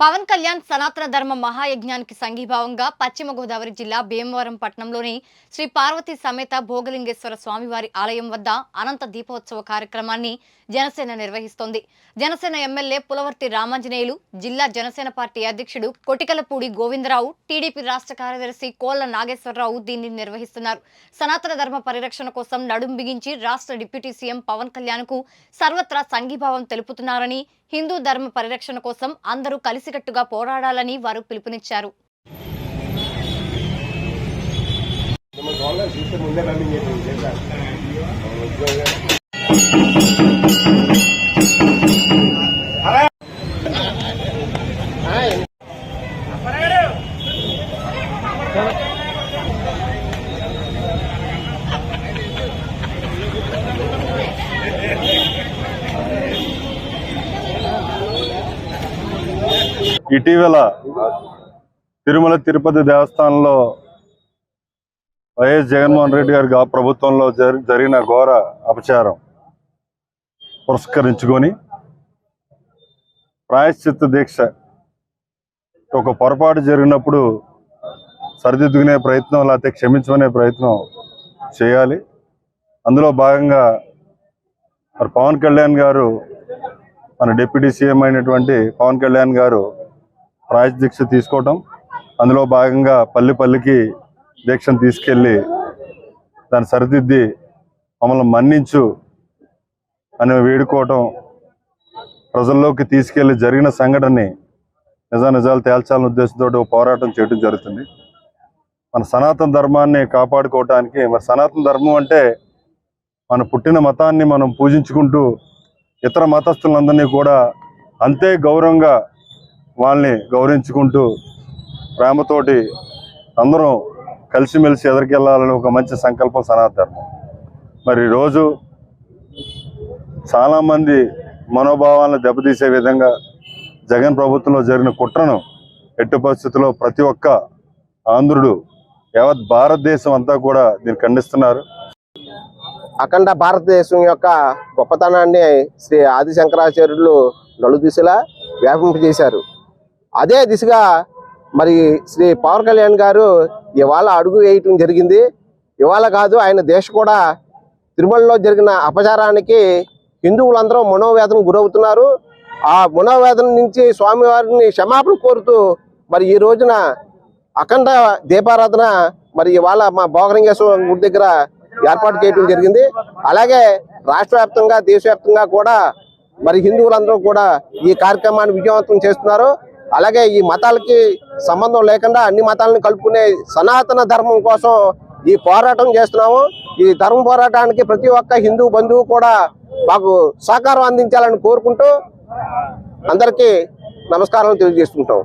పవన్ కళ్యాణ్ సనాతన ధర్మ మహాయజ్ఞానికి సంఘీభావంగా పశ్చిమ గోదావరి జిల్లా భీమవరం పట్టణంలోని శ్రీ పార్వతీ సమేత భోగలింగేశ్వర స్వామివారి ఆలయం వద్ద అనంత దీపోత్సవ కార్యక్రమాన్ని జనసేన నిర్వహిస్తోంది. జనసేన ఎమ్మెల్యే పులవర్తి రామాంజనేయులు జిల్లా జనసేన పార్టీ అధ్యక్షుడు కొటికలపూడి గోవిందరావు టీడీపీ రాష్ట్ర కార్యదర్శి కోళ్ళ నాగేశ్వరరావు దీన్ని నిర్వహిస్తున్నారు. సనాతన ధర్మ పరిరక్షణ కోసం నడుం బిగించి రాష్ట్ర డిప్యూటీ సీఎం పవన్ కళ్యాణ్కు సర్వత్రా సంఘీభావం తెలుపుతున్నారని హిందూ ధర్మ పరిరక్షణ కోసం అందరూ కలిసి కలిసికట్టుగా పోరాడాలని వారు పిలుపునిచ్చారు Thank you. ఇటీవల తిరుమల తిరుపతి దేవస్థానంలో వైఎస్ జగన్మోహన్ రెడ్డి గారి ప్రభుత్వంలో జరిగిన ఘోర అపచారం పురస్కరించుకొని ప్రాయశ్చిత్త దీక్ష ఒక పొరపాటు జరిగినప్పుడు సరిదిద్దుకునే ప్రయత్నం లేకపోతే క్షమించుకునే ప్రయత్నం చేయాలి. అందులో భాగంగా మరి పవన్ కళ్యాణ్ గారు మన డిప్యూటీ సీఎం అయినటువంటి పవన్ కళ్యాణ్ గారు రాజ్ దీక్ష తీసుకోవటం. అందులో భాగంగా పల్లి పల్లికి దీక్షను తీసుకెళ్ళి దాన్ని సరిదిద్ది మమ్మల్ని మన్నించు అని వేడుకోవటం ప్రజల్లోకి తీసుకెళ్ళి జరిగిన సంఘటనని నిజా నిజాలు తేల్చాలనే ఉద్దేశంతో పోరాటం చేయడం జరుగుతుంది. మన సనాతన ధర్మాన్ని కాపాడుకోవటానికి మరి సనాతన ధర్మం అంటే మన పుట్టిన మతాన్ని మనం పూజించుకుంటూ ఇతర మతస్థులందరినీ కూడా అంతే గౌరవంగా వాళ్ళని గౌరవించుకుంటూ ప్రేమతోటి అందరం కలిసిమెలిసి ఎదరికెళ్ళాలని ఒక మంచి సంకల్పం సనాతనం మరి ఈరోజు చాలామంది మనోభావాలను దెబ్బతీసే విధంగా జగన్ ప్రభుత్వంలో జరిగిన కుట్రను ఎట్టి పరిస్థితుల్లో ప్రతి ఒక్క ఆంధ్రుడు యావత్ భారతదేశం అంతా కూడా దీన్ని ఖండిస్తున్నారు. అఖండ భారతదేశం యొక్క గొప్పతనాన్ని శ్రీ ఆది శంకరాచార్యులు నలుదిశలా వ్యాపింపజేశారు. అదే దిశగా మరి శ్రీ పవన్ కళ్యాణ్ గారు ఇవాళ అడుగు వేయటం జరిగింది. ఇవాళ కాదు ఆయన దేశ కూడా తిరుమలలో జరిగిన అపచారానికి హిందువులందరూ మనోవేదన గురవుతున్నారు. ఆ మనోవేదన నుంచి స్వామివారిని క్షమాపణ కోరుతూ మరి ఈ రోజున అఖండ దీపారాధన మరి ఇవాళ మా భోగలింగేశ్వర గుడి దగ్గర ఏర్పాటు చేయడం జరిగింది. అలాగే రాష్ట్ర వ్యాప్తంగా దేశవ్యాప్తంగా కూడా మరి హిందువులందరూ కూడా ఈ కార్యక్రమాన్ని విజయవంతం చేస్తున్నారు. అలాగే ఈ మతాలకి సంబంధం లేకుండా అన్ని మతాలను కలుపుకునే సనాతన ధర్మం కోసం ఈ పోరాటం చేస్తున్నాము. ఈ ధర్మ పోరాటానికి ప్రతి ఒక్క హిందూ బంధువు కూడా మాకు సహకారం అందించాలని కోరుకుంటూ అందరికీ నమస్కారం తెలియజేసుకుంటాం.